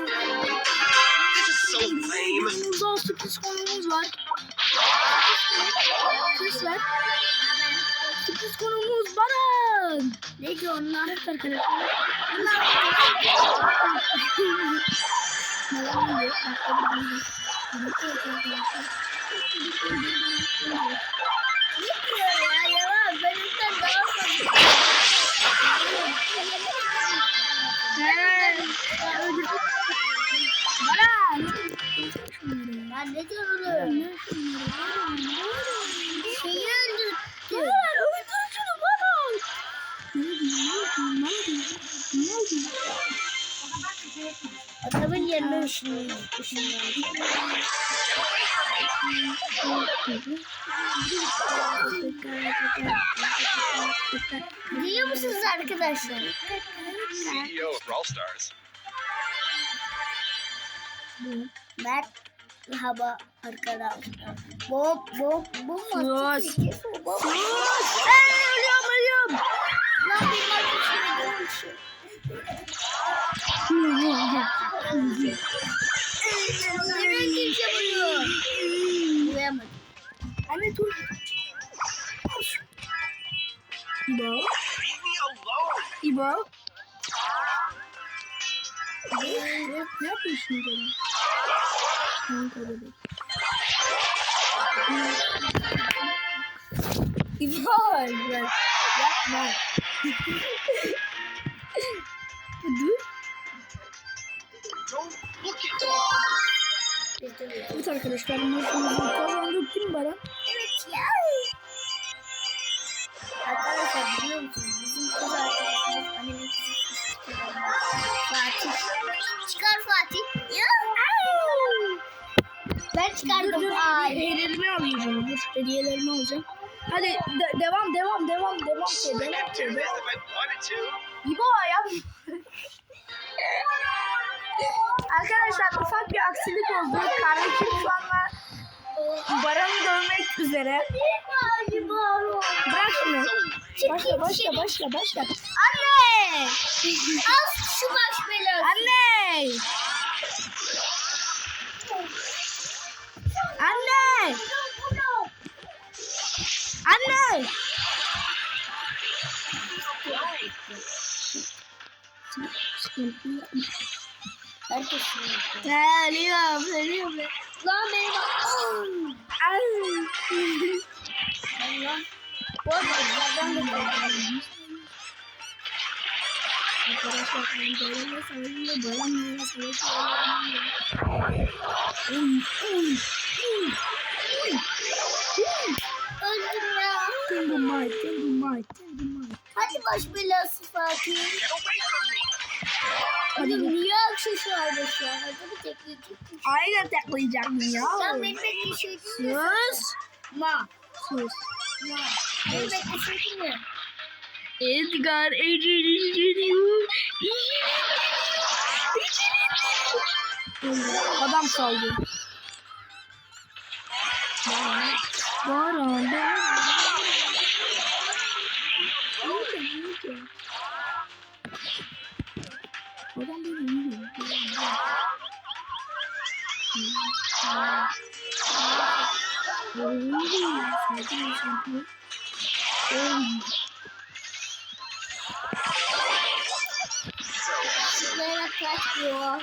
Lame. Yanımızda sürpriz konumuz var. Ses ver. Sürpriz konumuz Baran. Ne ki? Evet arkadaşlar. Baran diyor. Ya yalan benimden daha fazla. Ben ne diyorum? Şeyi öldürdü. Öldür şunu Baran. Adamın yerine ışınlanıyor. Duyuyor musunuz arkadaşlar? CEO of Brawl Stars. Ben hava arkadaşlar. Bob bob bob Sus. Bob. Hey, ölüyorum ölüyorum. Lan benim arkadaşım ölmüş. Nereye kimse vuruyor? Vuramadım. Anne dur. İbo. İbo. Ne yapıyorsun dedi. İbo. Yapma. Evet arkadaşlar maçımızı kazandık değil mi Baran? Evet ya. Arkadaşlar biliyor musunuz? Bizim kız arkadaşımız annemin kızı Fatih. Çıkar Fatih. Ya. Ben Dur çıkardım. dur. Ay. Hediyelerimi alacağım. Dur hediyelerimi alacağım. Hadi de- devam devam devam devam I devam to. İbo yap. Arkadaşlar ufak bir aksilik oldu. Kardeşim şu anda Baran'ı dövmek üzere. Bırak şunu. Başla başla başla başla. Anne. Al şu baş belası. Anne. Anne. Ölüyorum, ölüyorum. Lan benim Ay. Lan. Bu arada ben de korkuyorum. Arkadaşlar ben Baran'la savaşıyorum. Uy, uy, uy. Öldüm ya. Dynamite, dynamite, dynamite. Hadi baş belası Fatih. Get away from me. Hadi aksesuar şu an? Hadi bir tekleyecek. Aynen tıklayacağım ya. Sen beni bekleseydin mi? Sus. Ma. Sus. Ma. Beni bekleseydin mi? Edgar Ece'nin geliyor. Adam saldı. Baran, Baran. Adam beni yiyor. Zıplayarak kaçmıyor.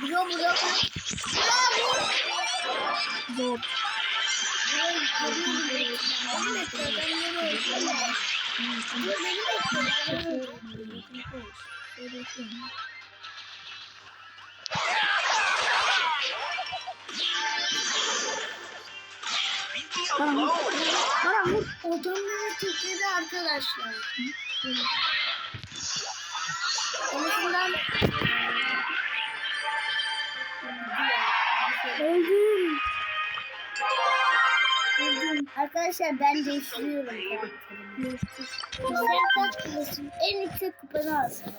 Vuruyor vuruyor kaç. Vuruyor. Beni bekle Baran vur. Odamları tekledi arkadaşlar. En azından Öldüm. Öldüm. Arkadaşlar ben değiştiriyorum kilosun? En yüksek kupanı alsın.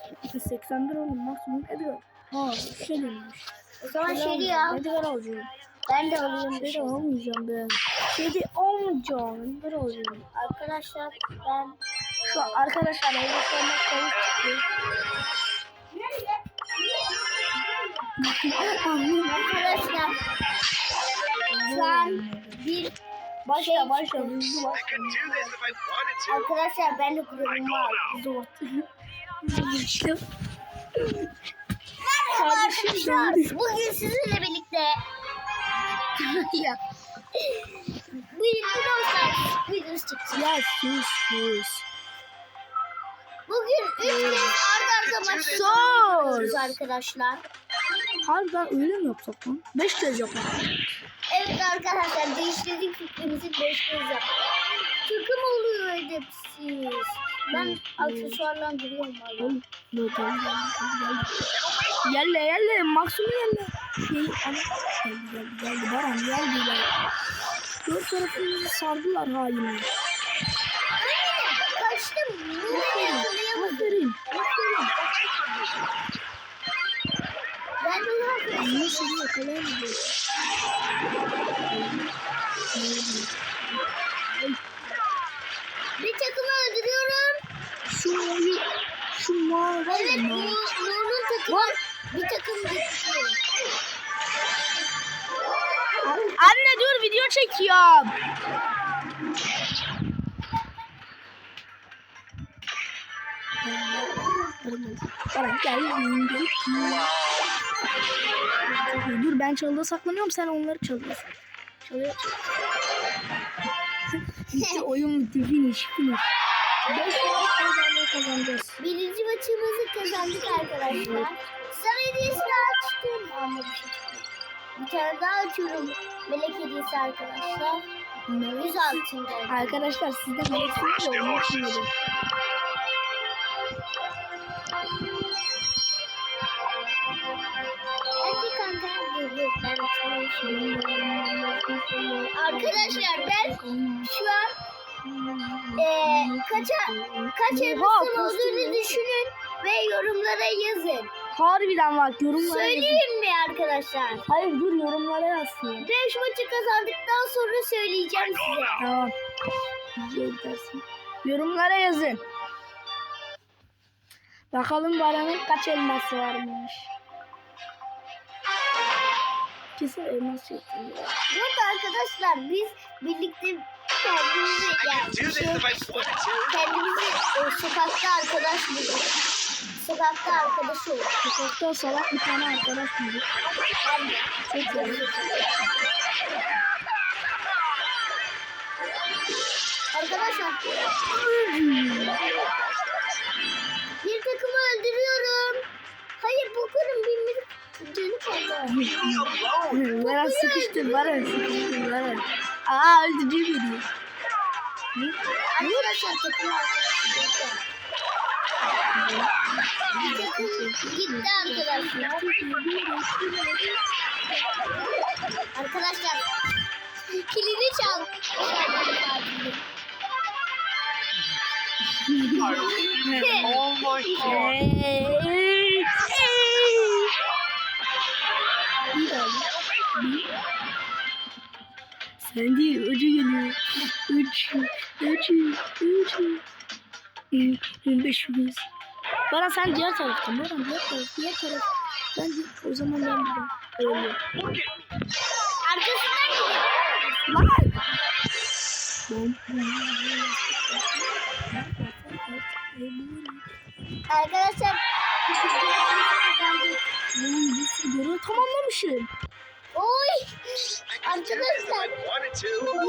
81 oğlum maksimum Edgar. Ha şey demiş. O zaman Şeri al. Edgar alacağım. Ben de alıyorum. Şeri almayacağım ben. Şeri almayacağım. Edgar alacağım. Arkadaşlar ben Şu arkadaşlar evde sonra kavuk çıkıyor. Arkadaşlar şu an bir Başla başla hızlı başla. arkadaşlar ben de grubuma aldım. Kardeşim. Bugün sizinle birlikte ya. birlikte dostlar videosu çekeceğiz. Ya sus sus. Bugün üç kez arda arda maç yapıyoruz arkadaşlar. Harbiden öyle mi yapsak lan? Beş kez yapalım. Evet arkadaşlar değiştirdik fikrimizi beş kez yaptık. Takım oluyor edepsiz. Ben aksesuarlandırıyorum tamam. Yerle yerle. Maksimum yerle. Şey, ana. Geldi geldi geldi. Baran geldi geldi. Dört tarafımızı sardılar haline. Kaçtım. Bunu. Aferin. Aferin. Ben ne yapayım? Nasıl yakalayamadım? Bir takımı öldürüyorum. Şu mavi. Şu mavi. Evet Nur'un takımı bir takım gitti. Anne dur video çekiyorum. Dur ben çalıda saklanıyorum sen onları çalıyorsun. Çalıyor. bitti oyun bitti finish finish. Kazanacağız. Birinci maçımızı kazandık arkadaşlar. Sana hediyesini açtım. Ama bir şey çıkmadı. Bir tane daha açıyorum. Melek hediyesi arkadaşlar. Yüz altında. Arkadaşlar meleksiniz de. Dur dur. Ben açıyorum. Arkadaşlar ben şu an eee kaça kaç elbisem olduğunu düşünün ve yorumlara yazın. Harbiden bak yorumlara yazın. Söyleyeyim mi arkadaşlar? Hayır dur yorumlara yazsın. 5 maçı kazandıktan sonra söyleyeceğim size. Tamam. Güzel dersin. Yorumlara yazın. Bakalım Baran'ın kaç elması varmış. Kesin elmas ya. Yok arkadaşlar biz birlikte kendimizi yani şey, kendimizi e, sokakta arkadaş bulduk. Sokakta arkadaş olduk. Sokakta salak bir tane arkadaş bulduk. Çok iyi. Arkadaşlar bir takımı öldürüyorum. Hayır kadın bir me alone. Baran sıkıştır Baran sıkıştır Baran. Aa öldürdü beni. Arkadaşlar takım arkadaşı. Arkadaşlar. Arkadaşlar kilini çal. Oh my god. Sen değil, öcü geliyor. Öcü, öcü, öcü. Ee, Beş yüz. Bana sen diğer taraftan, Baran diğer taraf, diğer taraf. Ben o zaman ben buradan. Öyle. Arkasından gidiyor. Lan! Arkadaşlar Oğlum bir görev tamamlamışım. Oy! Arkadaşlar wanted to. 25.200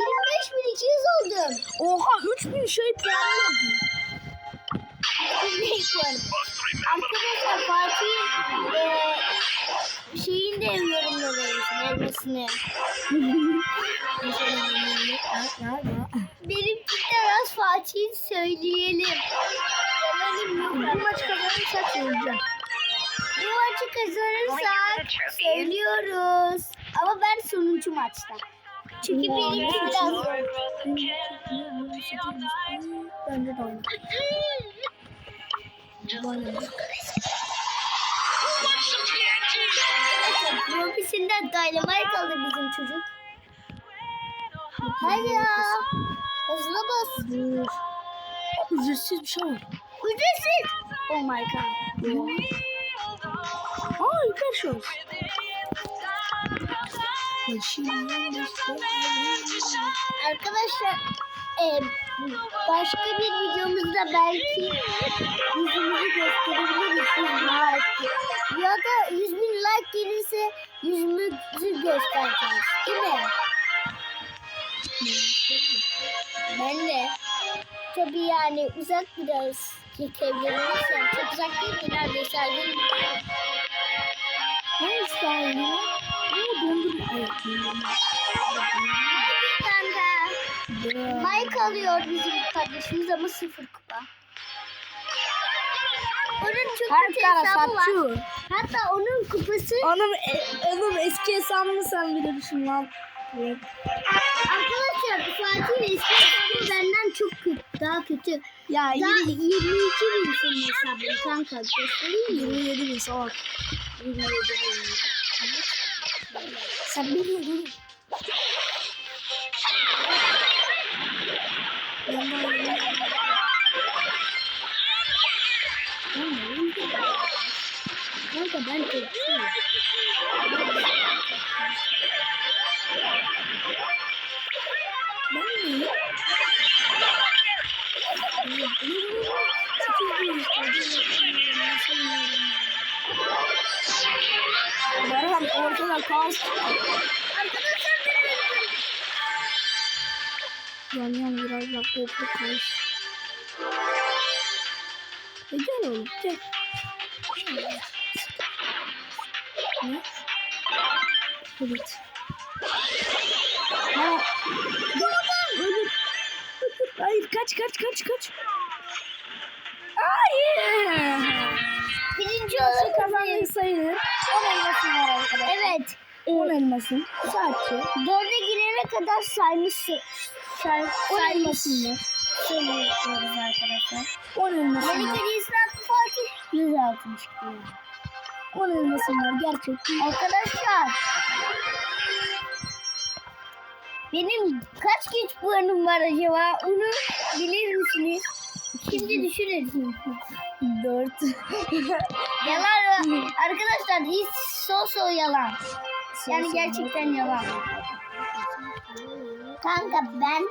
oldum. Oha 3000 şey puan. Arkadaşlar Fatih'in eee şeyini de yorumlara yazın elmasını. Benimki de biraz Fatih'in söyleyelim. Yalanım yok. Bir maç kazanırsak söyleyeceğim. Bir maçı kazanırsak söylüyoruz. Ama ben sonuncu maçta. Çünkü benimki biraz. Bence de aynı. Profesinden dynamite aldı bizim çocuk. Hadi ya. Hızlı bas. Ücretsiz bir şey var. Ücretsiz. Oh my god. Aa yukarı Geçmiş olsun. Arkadaşlar e, başka bir videomuzda belki yüzümüzü gösterebiliriz. 100 bin like. Ya da 100 bin like gelirse yüzümüzü göstereceğiz. Değil mi? Ben de. Tabii yani uzak biraz çekebiliriz. Yani çok uzak değil de neredeyse her gün. Hayır sahibi. Ama dondurma. Evet. Mike alıyor bizim kardeşimiz ama sıfır kupa. Onun çok kötü Ankara hesabı var. Hatta onun kupası Oğlum, e, oğlum eski hesabını sen bile düşün lan. Evet. arkadaşlar Fatih ve eski hesabı benden çok kötü. Daha kötü. Ya Daha yine 22 bin senin hesabın kanka. Göstereyim mi? 27 bin salak. Sen bilmiyordun. Ben daha Kanka ben kötüyüm. Ben mi? Baran ortada kaos. Arkadaşlar Yan yan biraz bak ortada kaos. E gel oğlum gel. Ne? Evet. Ha. Ölür. Hayır kaç kaç kaç kaç. Hayır. birinci olarak kazandığı sayılır. 10 elmasın var arkadaşlar. Evet. 10 elmasın. Saatçi. Dörde girene kadar saymışsın. Say, 10 saymış. elmasın var. Sayıyoruz arkadaşlar. 10 elmasın Melike var. Fatih 160 diyor. 10 elmasın var gerçekten. Arkadaşlar benim kaç güç puanım var acaba? Onu bilir misiniz? Şimdi düşünün. 4. Yalan arkadaşlar hiç so so yalan. Yani gerçekten yalan. Kanka ben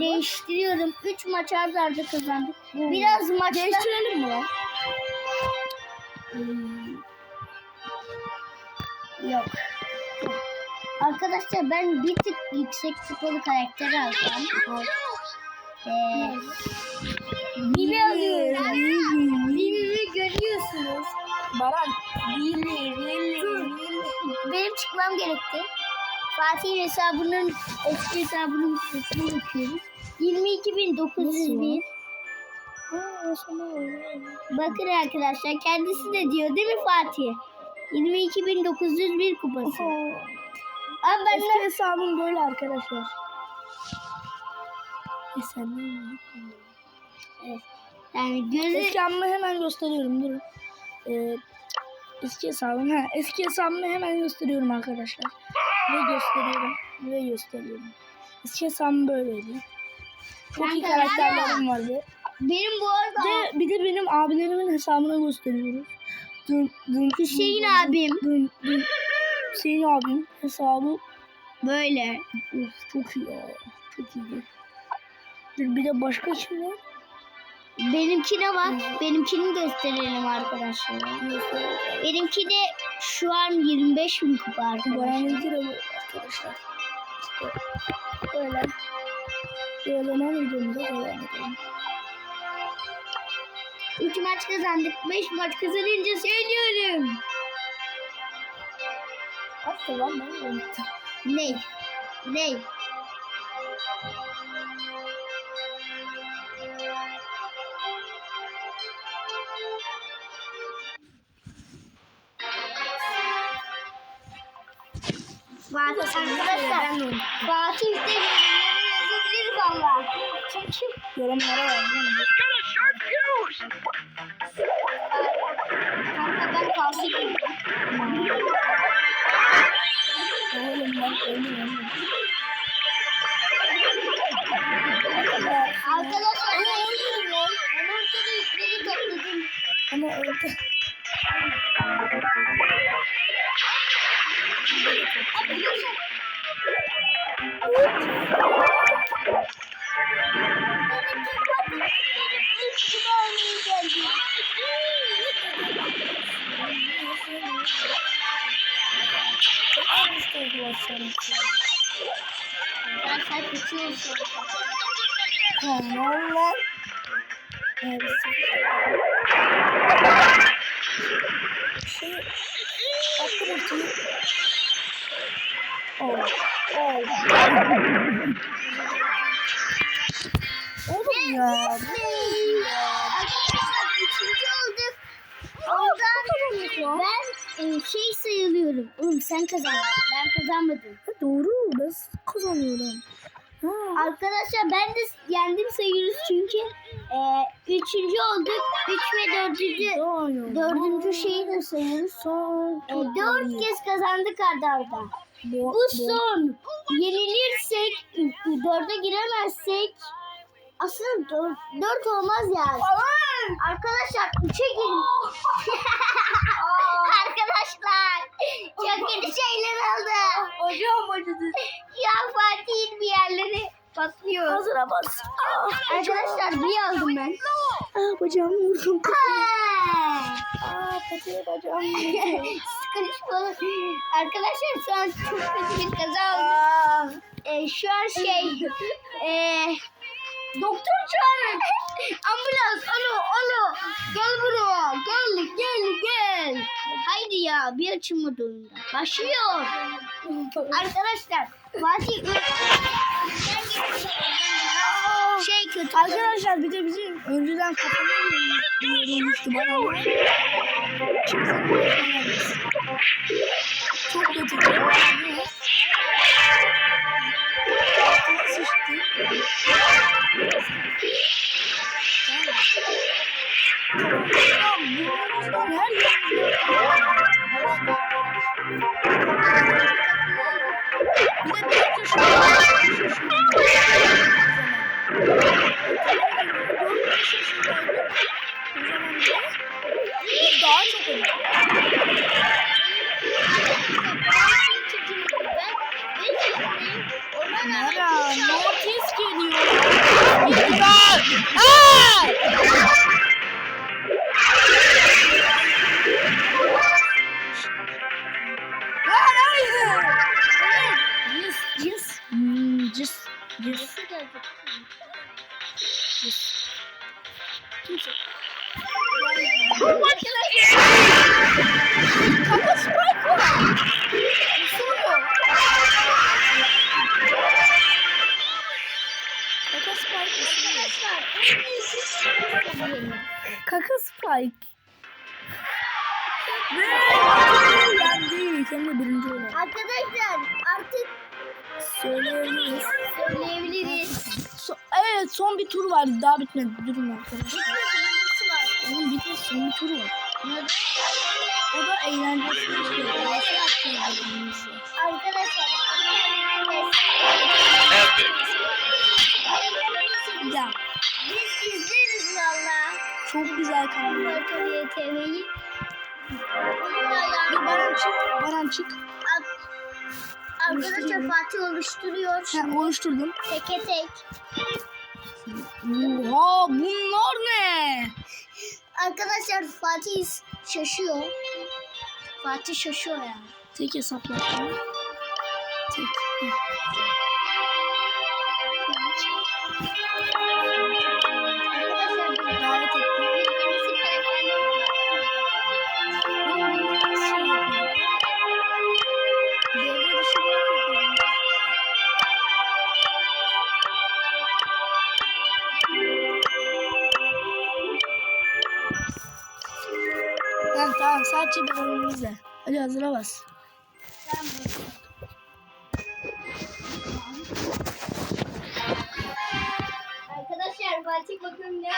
değiştiriyorum. 3 maç arda arda kazandık. Biraz maçta Değiştirelim mi lan? yok. Arkadaşlar ben bir tık yüksek kupalı karakter alacağım. Ee, Bibi alıyorum. Bibi'yi görüyorsunuz. Baran. Billi, billi, billi. Benim çıkmam gerekti. Fatih'in hesabının eski hesabının sesini bakıyoruz. 22.901. Aa, sana öyle. Bakın arkadaşlar kendisi de diyor değil mi Fatih? 22.901 kupası. Ama ben Eski hesabım böyle arkadaşlar. E sen evet. yani gözü Eski hesabımı hemen gösteriyorum durun. Ee, eski hesabım ha eski hesabımı hemen gösteriyorum arkadaşlar. Ve gösteriyorum ve gösteriyorum. Eski hesabım böyleydi. Çok iyi karakterlerim vardı. benim bu arada De, bir de benim abilerimin hesabını gösteriyoruz. Dün, dün, Hüseyin dün, abim Dün, dün, Hüseyin abim hesabı böyle. of, çok iyi ya. Çok iyi. Bir, bir de başka kim var? Benimki de var. Benimkini gösterelim arkadaşlar. Benimki de şu an 25 bin kupa arkadaşlar. Böyle arkadaşlar. İşte öyle. Böyle hemen videomuza devam edelim. 3 maç kazandık. 5 maç kazanınca söylüyorum. Lan ben unuttum. Ne? Ne? Fatih arkadaşlar. Unuttum. Fatih de yorumları yazabilir valla. Çünkü Yorumlara yazdım. kanka ben kaldım. Oğlum ben ölüyorum. Tamam lan. Evet. Şey, attım ortaya. Oh, oh. Oğlum ya. Arkadaşlar üçüncü olduk. Ondan ben e, şey sayılıyorum. Oğlum sen kazandın. Ben kazanmadım. Ha, doğru. Ben kazanıyorum. Ha. Arkadaşlar ben de yendim sayıyoruz çünkü e, üçüncü olduk. Üç ve dördüncü dördüncü şeyi de sayıyoruz. Son. E, dört kez kazandık arda arda. Bu, Bu son. Yenilirsek, dörde giremezsek aslında dört, dört olmaz yani. Arkadaşlar üçe girin. Arkadaşlar çok kötü şeyler oldu. Hocam acıdı. Ya Fatih'in bir yerleri patlıyor. Hazıra bas. Arkadaşlar bir aldım ben. ah bacağımı vurdum. Vurdum. Sıkışmalı. Arkadaşlar şu an çok kötü bir kaza oldu. Ah. Ee, şu an şey ee, doktor çağırın. Ambulans alo alo gel buraya gel gel gel. Haydi ya bir açılmadığında. Başlıyor. Arkadaşlar Fatih şey kötü. Arkadaşlar bir de bizim önceden kafamız yorulmuştu başlamadız. Çok kötü. Bir de dört daha çok önemli. Nara, notis geliyor. İmdat! Aa! Var. Daha bitmedi. Durun arkadaşlar. Onun bitmedi. Son bir tur var. O da eğlenceli. Yapacağız dediğimizde. Arkadaşlar. Ya Biz izleriz valla. çok güzel kanal. Motoriye TV'yi. Bir Baran çık. Baran çık. Arkadaşlar Fatih oluşturuyor. Ha, oluşturdum. Teke tek. Oha bunlar ne? Arkadaşlar Fatih şaşıyor. Fatih şaşıyor yani. Tek hesaplaşma. Tek. Tamam tamam sadece bir oyunumuzla. Hadi hazıra bas. Arkadaşlar Fatih bakın ne.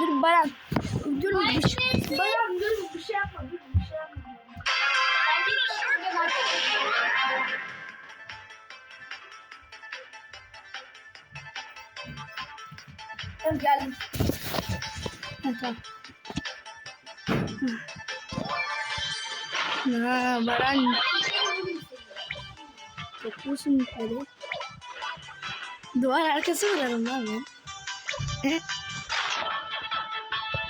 Dur Baran. Dur bir şey. Baran dur bir şey yapma. Dur bir şey yapma. Ben geldim. Tamam. Ha, Baran. Topluyorsun yükleri. Duvar arkası vuralım lan ben. Eh.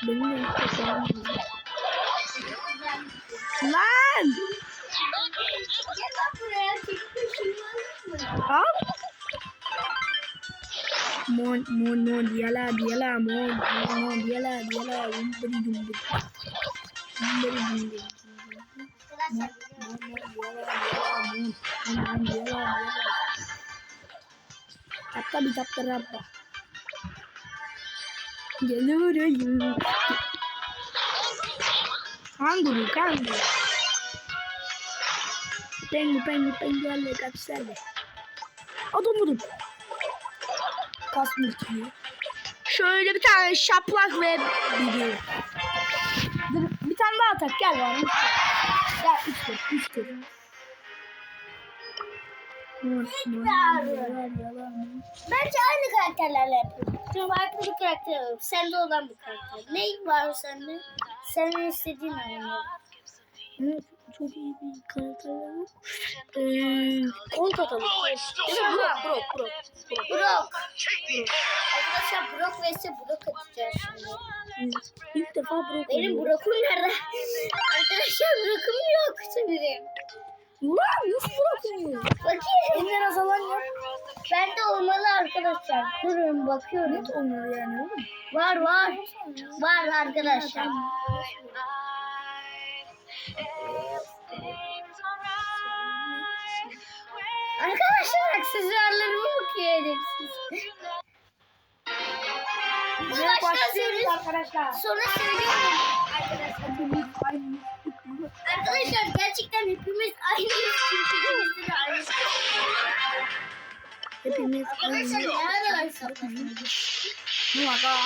Benim de ilk fotoğrafım var. Lan! Al. Mon mon mon diala diala mon mon mon diala diala umbri dumbri. Umbri dumbri. Tapta bir tapta rabba. Geliyorum. Kanguru kanguru. Pengu pengu pengu alle kapselle. Adam budur. Kasmış diyor. Şöyle bir tane şaplak ve. Dur, bir tane daha atak gel bana. Gel üç tur üç tur. Bence aynı karakterlerle yapıyorum. Çünkü farklı bir karakter alıyorum. Sende olan bir karakter. Ne var sende? Senin istediğin oynuyor. Evet, çok iyi bir karakter yok. Ee, kont atalım. Değil mi? Brok, Brok, Brok. Brock. Arkadaşlar Brock vs Brock atacağız şimdi. İlk defa Brok Benim. Brock'um nerede? Arkadaşlar Brock'um yok şimdi. Ulan nasıl Brok oynuyor? Bakayım. Enler azalan yok. Bende olmalı arkadaşlar. Durun bakıyorum. Net oynuyor yani oğlum. Var var. Var arkadaşlar. Arkadaşlar aksesuarlarımı bakıyorum siz. Bu baştan başlıyoruz arkadaşlar. Sonra söylüyorum. Arkadaşlar gerçekten hepimiz aynıyız. Çünkü ikimizde de. Hepimiz Arkadaşlar nerede var hesaplaşmamız? Mutlaka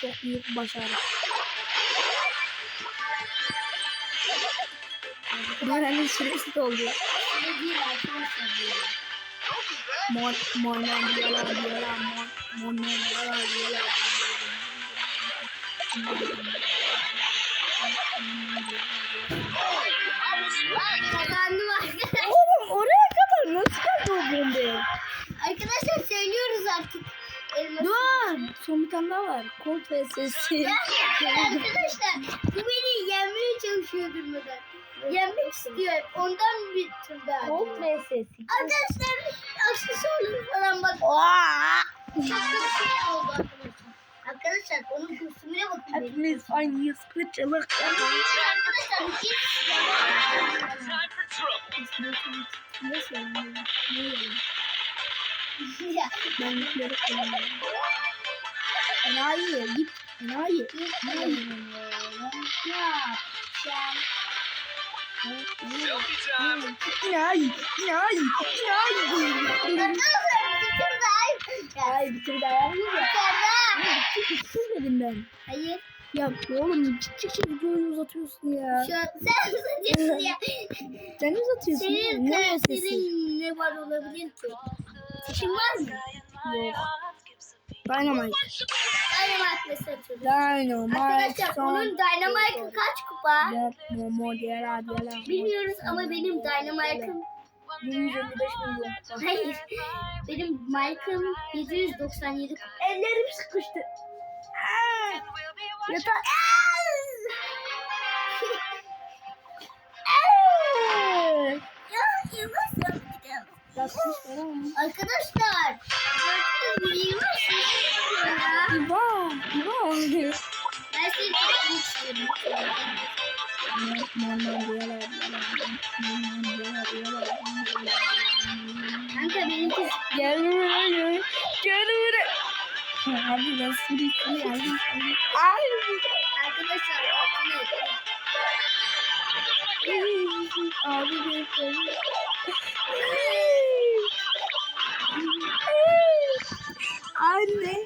çok büyük başarı. Baran'ın süresi doldu. Ne değil arkadaşlar. bu. Mon, mon, Kazandım arkadaşlar. Oğlum oraya kadar nasıl geldi o bombe? Arkadaşlar söylüyoruz artık. Elması. Dur. Son bir tane daha var. Colt VS'si. Arkadaşlar bu beni yenmeye çalışıyor durmadan. Yenmek istiyor. Ondan bir tur daha. Colt atıyor. VS'si. Arkadaşlar aksesuarları falan bak. Çok bir şey arkadaşlar. Arkadaşlar onun kostümüne bakın. benim. Hepimiz aynıyız. Kıçılık. Arkadaşlar hiç Nasıl yani? Ne yani? ya, Ben yükleri kullanıyorum. Enayi. Git. Enayi. Enayi. İnayi. Arkadaşlar bir tur daha yapacağız. Ay bir türlü daha yapayım ya. Yukarıda. Kızmadım ben. Hayır. Ya oğlum çıktıkça videoyu uzatıyorsun ya. Şu sen uzatıyorsun ya. Sen uzatıyorsun. Senin ne karakterin ne var olabilir ki? Seçim var mı? Yok. Dynamite. Dynamite mesela atıyoruz. Dynamite. Arkadaşlar onun Dynamite'ı kaç kupa? Momo diğer diğer. Bilmiyoruz ama benim Dynamite'ım 155 milyon. hayır. Benim Mike'ım 797 kupa. Ellerim sıkıştı. Aa! Yatak. Aa! Ya yavaş yaptık. Yatmış falan mı? Arkadaşlar. Gördünüz mü? Abi ben sürüsünü geldim. Ay. arkadaşlar altına. Abi benim kolum. Anne.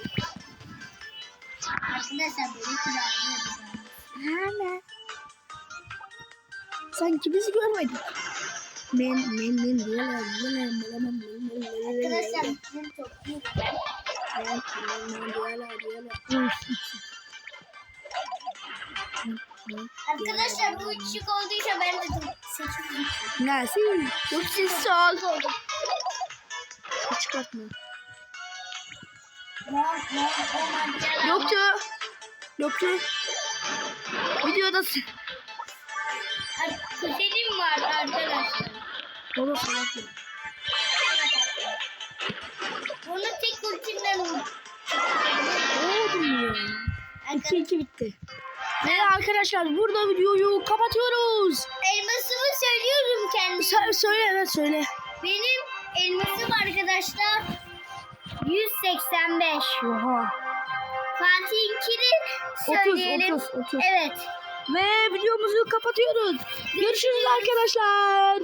Arkadaşlar aynı yapacağım. Anne. Sanki bizi görmedin. Men men men diyorlar. Diyorlar. Arkadaşlar bu küçük olduysa ben de 8 Nasıl? Çok sessiz ol. Hiç çıkartma. Yoktu. Yoktu. Videodasın. Kuzenim var arkadaşlar. Baba salak. Bunu tek ultimden vur. Oğlum ya. 2-2 bitti. Ve arkadaşlar burada videoyu kapatıyoruz. Elmasımı söylüyorum kendime. Sö- söyle evet söyle. Benim elmasım arkadaşlar 185. Oha. Fatih'inkini 30 söyleyelim. 30 30. Evet. Ve videomuzu kapatıyoruz. Görüşürüz arkadaşlar.